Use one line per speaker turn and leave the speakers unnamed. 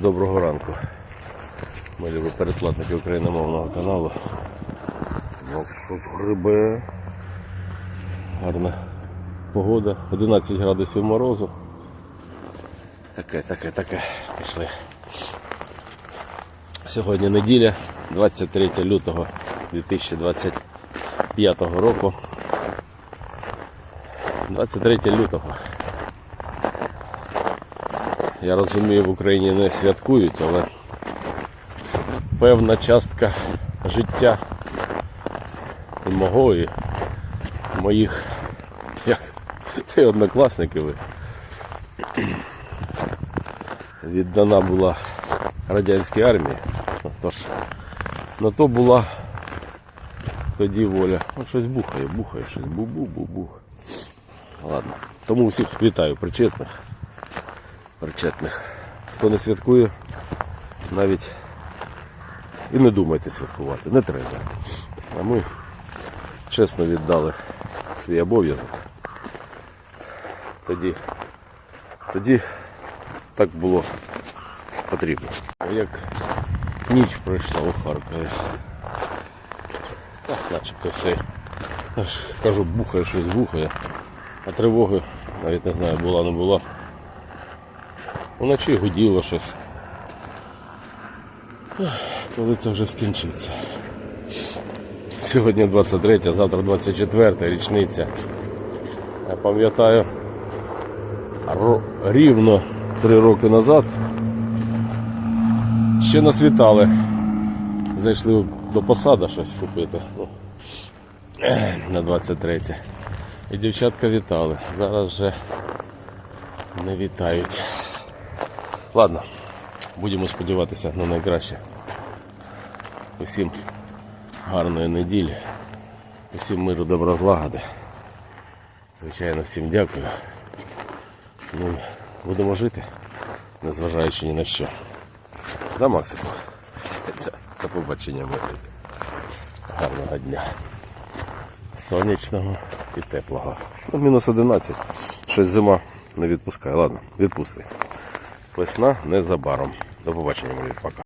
Доброго ранку. Ми любі передплатники україномовного каналу. Ну, щось грибе. Гарна погода. 11 градусів морозу. Таке, таке, таке. Пішли. Сьогодні неділя, 23 лютого 2025 року. 23 лютого. Я розумію, в Україні не святкують, але певна частка життя і мого, і моїх як ти однокласників віддана була радянській армії. Тож на то була тоді воля. О, щось бухає, бухає, щось бу-бу-бу-бу. Ладно. Тому всіх вітаю причетних причетних. Хто не святкує, навіть і не думайте святкувати, не треба. А ми чесно віддали свій обов'язок. Тоді, тоді так було потрібно. Як ніч пройшла у Харкові. Так, начебто все. Аж, кажу, бухає щось бухає. А тривоги навіть не знаю, була, не була. Вночі гуділо щось. Коли це вже скінчиться. Сьогодні 23, завтра 24 річниця. Я пам'ятаю, рівно три роки назад ще нас вітали. Зайшли до посада щось купити. Ну, на 23. І дівчатка вітали. Зараз вже не вітають. Ладно, будемо сподіватися на найкраще. Усім гарної неділі, усім миру, добра злагоди. Звичайно, всім дякую. Ну, будемо жити, незважаючи ні на що. Да, Максику? До побачення, мої. Гарного дня. Сонячного і теплого. Ну, мінус 11. Щось зима не відпускає. Ладно, відпусти. Весна незабаром. До побачення, мої пока.